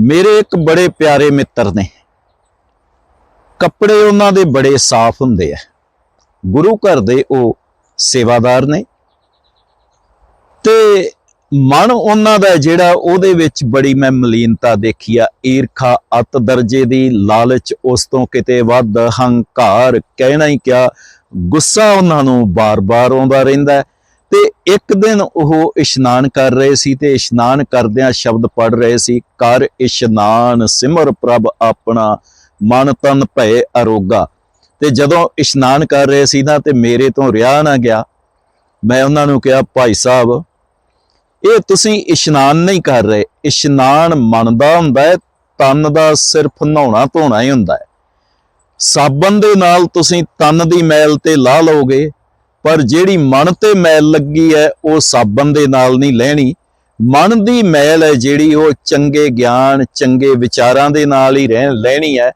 ਮੇਰੇ ਇੱਕ ਬੜੇ ਪਿਆਰੇ ਮਿੱਤਰ ਨੇ। ਕੱਪੜੇ ਉਹਨਾਂ ਦੇ ਬੜੇ ਸਾਫ਼ ਹੁੰਦੇ ਆ। ਗੁਰੂ ਘਰ ਦੇ ਉਹ ਸੇਵਾਦਾਰ ਨੇ। ਤੇ ਮਨ ਉਹਨਾਂ ਦਾ ਜਿਹੜਾ ਉਹਦੇ ਵਿੱਚ ਬੜੀ ਮੈਂ ਮਲੀਨਤਾ ਦੇਖੀ ਆ। ਈਰਖਾ, ਅਤ ਦਰਜੇ ਦੀ ਲਾਲਚ, ਉਸ ਤੋਂ ਕਿਤੇ ਵੱਧ ਹੰਕਾਰ ਕਹਿਣਾ ਹੀ ਕਿਆ, ਗੁੱਸਾ ਉਹਨਾਂ ਨੂੰ ਬਾਰ-ਬਾਰ ਆਉਂਦਾ ਰਹਿੰਦਾ। ਤੇ ਇੱਕ ਦਿਨ ਉਹ ਇਸ਼ਨਾਨ ਕਰ ਰਹੇ ਸੀ ਤੇ ਇਸ਼ਨਾਨ ਕਰਦਿਆਂ ਸ਼ਬਦ ਪੜ ਰਹੇ ਸੀ, ਕਰ ਇਸ਼ਨਾਨ ਸਿਮਰ ਪ੍ਰਭ ਆਪਣਾ ਮਨ ਤਨ ਭਏ ਅਰੋਗਾ। ਤੇ ਜਦੋਂ ਇਸ਼ਨਾਨ ਕਰ ਰਹੇ ਸੀ ਨਾ ਤੇ ਮੇਰੇ ਤੋਂ ਰਿਹਾ ਨਾ ਗਿਆ, ਮੈਂ ਉਹਨਾਂ ਨੂੰ ਕਿਹਾ, ਭਾਈ ਸਾਹਿਬ, ਇਹ ਤੁਸੀਂ ਇਸ਼ਨਾਨ ਨਹੀਂ ਕਰ ਰਹੇ। ਇਸ਼ਨਾਨ ਮਨ ਦਾ ਹੁੰਦਾ ਹੈ, ਤਨ ਦਾ ਸਿਰਫ ਨਹਾਉਣਾ ਧੋਣਾ ਹੀ ਹੁੰਦਾ ਹੈ। ਸਾਬਣ ਦੇ ਨਾਲ ਤੁਸੀਂ ਤਨ ਦੀ ਮੈਲ ਤੇ ਲਾ ਲਓਗੇ ਪਰ ਜਿਹੜੀ ਮਨ ਤੇ ਮੈਲ ਲੱਗੀ ਹੈ, ਉਹ ਸਾਬਣ ਦੇ ਨਾਲ ਨਹੀਂ ਲੈਣੀ। ਮਨ ਦੀ ਮੈਲ ਹੈ ਜਿਹੜੀ ਉਹ ਚੰਗੇ ਗਿਆਨ, ਚੰਗੇ ਵਿਚਾਰਾਂ ਦੇ ਨਾਲ ਹੀ ਰਹਿ, ਲੈਣੀ ਹੈ।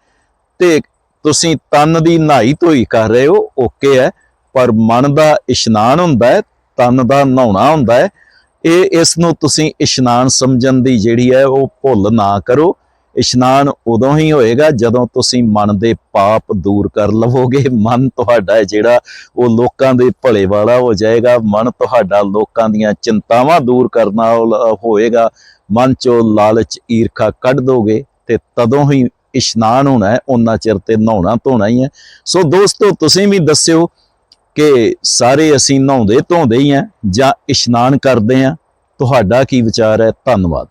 ਤੇ ਤੁਸੀਂ ਤਨ ਦੀ ਨਹਾਈ ਧੋਈ ਕਰ ਰਹੇ ਹੋ, ਓਕੇ ਹੈ। ਪਰ ਮਨ ਦਾ ਇਸ਼ਨਾਨ ਹੁੰਦਾ ਹੈ, ਤਨ ਦਾ ਨਹਾਉਣਾ ਹੁੰਦਾ ਹੈ। ਇਹ, ਇਸ ਨੂੰ ਤੁਸੀਂ ਇਸ਼ਨਾਨ ਸਮਝਣ ਦੀ ਜਿਹੜੀ ਹੈ, ਉਹ ਭੁੱਲ ਨਾ ਕਰੋ। ਇਸ਼ਨਾਨ ਉਦੋਂ ਹੀ ਹੋਏਗਾ ਜਦੋਂ ਤੁਸੀਂ ਮਨ ਦੇ ਪਾਪ ਦੂਰ ਕਰ ਲਵੋਗੇ। ਮਨ ਤੁਹਾਡਾ ਜਿਹੜਾ ਉਹ ਲੋਕਾਂ ਦੇ ਭਲੇ ਵਾਲਾ ਹੋ ਜਾਏਗਾ। ਮਨ ਤੁਹਾਡਾ ਲੋਕਾਂ ਦੀਆਂ ਚਿੰਤਾਵਾਂ ਦੂਰ ਕਰਨਾ ਵਾਲਾ ਹੋਏਗਾ। ਮਨ ਚੋਂ ਲਾਲਚ ਈਰਖਾ ਕੱਢ ਦੋਗੇ ਤੇ ਤਦੋਂ ਹੀ ਇਸ਼ਨਾਨ ਹੋਣਾ ਹੈ। ਉਹਨਾਂ ਚਿਰ ਤੇ ਨਹਾਉਣਾ ਧੋਣਾ ਹੀ ਹੈ। ਸੋ ਦੋਸਤੋ, ਤੁਸੀਂ ਵੀ ਦੱਸਿਓ ਕਿ ਸਾਰੇ ਅਸੀਂ ਨਹਾਉਂਦੇ ਧੋਂਦੇ ਹੀ ਆ ਜਾਂ ਇਸ਼ਨਾਨ ਕਰਦੇ ਆ ਤੁਹਾਡਾ ਕੀ ਵਿਚਾਰ ਹੈ? ਧੰਨਵਾਦ।